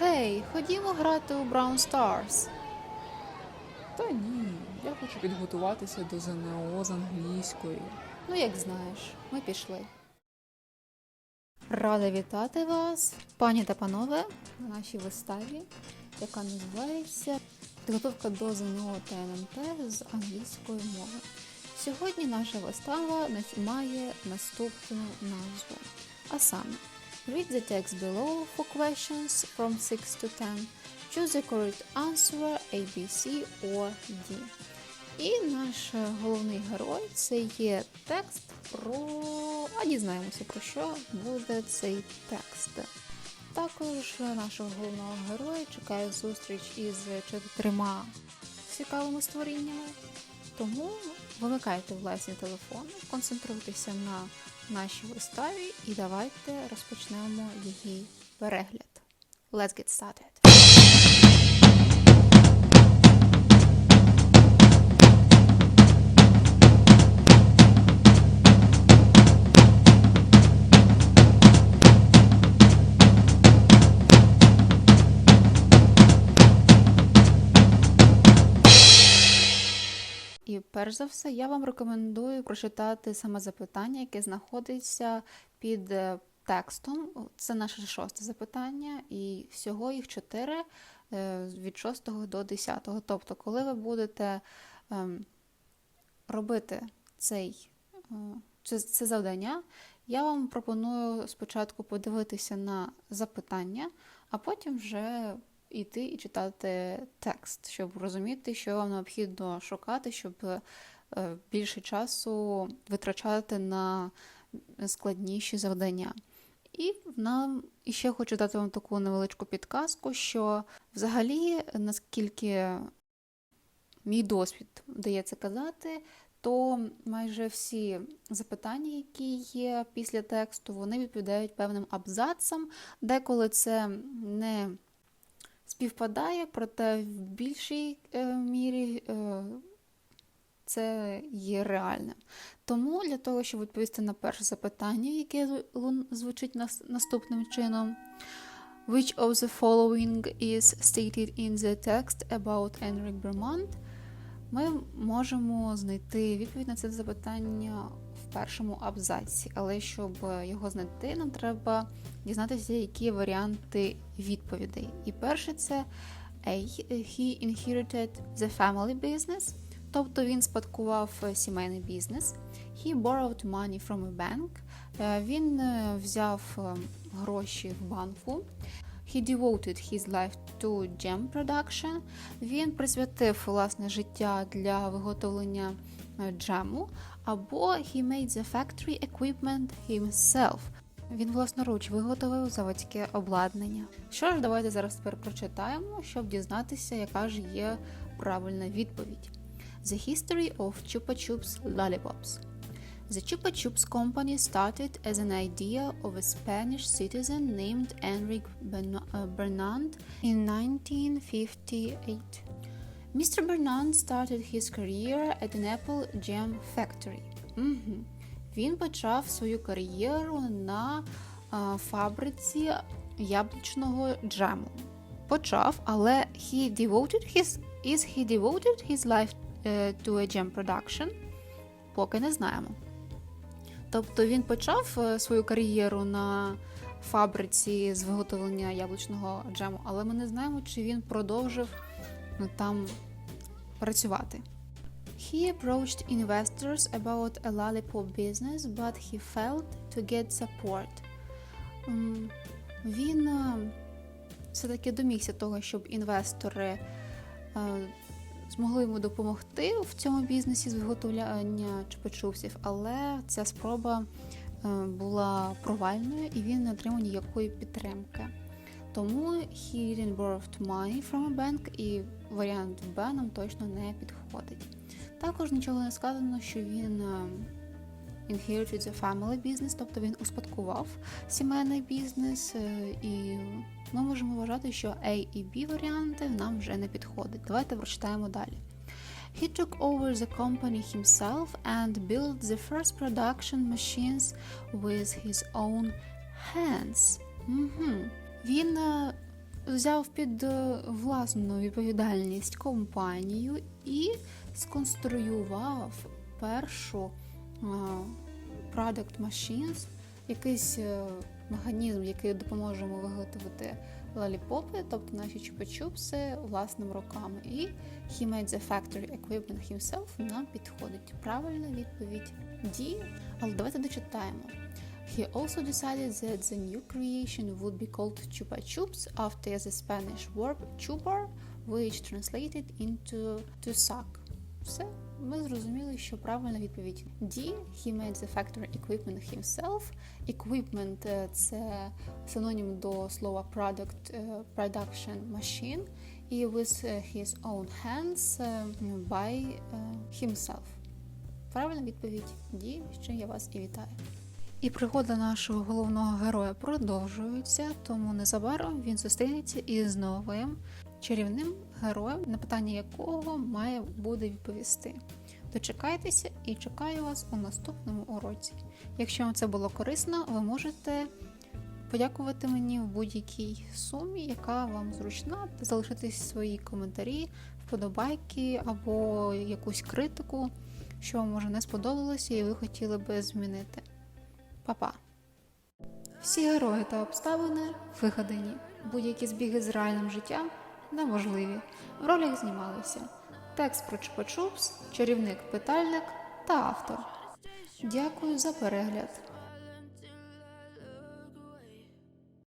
Гей, ходімо грати у Brown Stars. Та ні, я хочу підготуватися до ЗНО з англійської. Ну, як знаєш, ми пішли. Рада вітати вас, пані та панове, на нашій виставі, яка називається Підготовка до ЗНО та НМТ з англійської мови. Сьогодні наша вистава має наступну назву. А саме Read the text below for questions from 6 to 10. Choose the correct answer A, B, C or D. І наш головний герой це є текст про. А дізнаємося про що буде цей текст. Також нашого головного героя чекає зустріч із чотирма цікавими створіннями. Тому вимикайте власні телефони, концентруйтеся на нашій виставі і давайте розпочнемо її перегляд. Let's get started! Перш за все, я вам рекомендую прочитати саме запитання, яке знаходиться під е, текстом. Це наше шосте запитання, і всього їх чотири е, від 6 до 10. Тобто, коли ви будете ем, робити цей, е, це, це завдання, я вам пропоную спочатку подивитися на запитання, а потім вже йти і читати текст, щоб розуміти, що вам необхідно шукати, щоб е, більше часу витрачати на складніші завдання. І нам ще хочу дати вам таку невеличку підказку, що взагалі, наскільки мій досвід дає це казати, то майже всі запитання, які є після тексту, вони відповідають певним абзацам. Деколи це не співпадає, проте в більшій е, мірі е, це є реальним. Тому для того, щоб відповісти на перше запитання, яке звучить нас- наступним чином. Which of the following is stated in the text about Enric Bermond? Ми можемо знайти відповідь на це запитання першому абзаці, але щоб його знайти, нам треба дізнатися, які варіанти відповідей. І перше це. He inherited the family business, тобто він спадкував е, сімейний бізнес. He borrowed money from a bank. Е, Він е, взяв е, гроші в банку. He devoted his life to gem production. Він присвятив власне життя для виготовлення е, джему. Або he made the factory equipment himself. Він власноруч виготовив заводське обладнання. Що ж, давайте зараз тепер прочитаємо, щоб дізнатися, яка ж є правильна відповідь. The history of Chupa Chups lollipops. The Chupa Chups company started as an idea of a Spanish citizen named Enrique uh, Bernand in 1958. Mr. Bernand started his career at an apple jam factory. Мгм. Він почав свою кар'єру на а, фабриці яблучного джему. Почав, але he devoted his, is he devoted his life е, to a jam production? Поки не знаємо. Тобто він почав е, свою кар'єру на фабриці з виготовлення яблучного джему, але ми не знаємо, чи він продовжив ну, там працювати. He approached investors about a lollipop business, but he failed to get support. Він е, все-таки домігся того, щоб інвестори е, змогли йому допомогти в цьому бізнесі з виготовляння чупа-чупсів, але ця спроба е, була провальною і він не отримав ніякої підтримки. Тому he didn't borrowed money from a bank і варіант Б нам точно не підходить. Також нічого не сказано, що він е, inherited the family business, тобто він успадкував сімейний бізнес, е, і ми можемо вважати, що A і B варіанти нам вже не підходять. Давайте прочитаємо далі. He took over the company himself and built the first production machines with his own hands. Угу. Він е, взяв під е, власну відповідальність компанію і сконструював першу е, Product Machines, якийсь механізм, який допоможе йому виготовити лаліпопи, тобто наші чупа-чупси власними руками. І he made the factory equipment himself нам підходить. Правильна відповідь D. Але давайте дочитаємо. He also decided that the new creation would be called Chupa Chups after the Spanish verb chupar, which translated into to suck. Все, ми зрозуміли, що правильна відповідь D. He made the factory equipment himself. Equipment е, – це синонім до слова product, е, production machine. І with е, his own hands е, by е, himself. Правильна відповідь D, з чим я вас і вітаю. І пригода нашого головного героя продовжується, тому незабаром він зустрінеться із новим чарівним героєм, на питання якого має буде відповісти. Дочекайтеся і чекаю вас у наступному уроці. Якщо вам це було корисно, ви можете подякувати мені в будь-якій сумі, яка вам зручна, та залишити свої коментарі, вподобайки або якусь критику, що вам може не сподобалося і ви хотіли би змінити. Па-па! Всі герої та обставини вигадані. Будь-які збіги з реальним життям неможливі. В ролях знімалися текст про Чупа-Чупс, чарівник питальник та автор. Дякую за перегляд.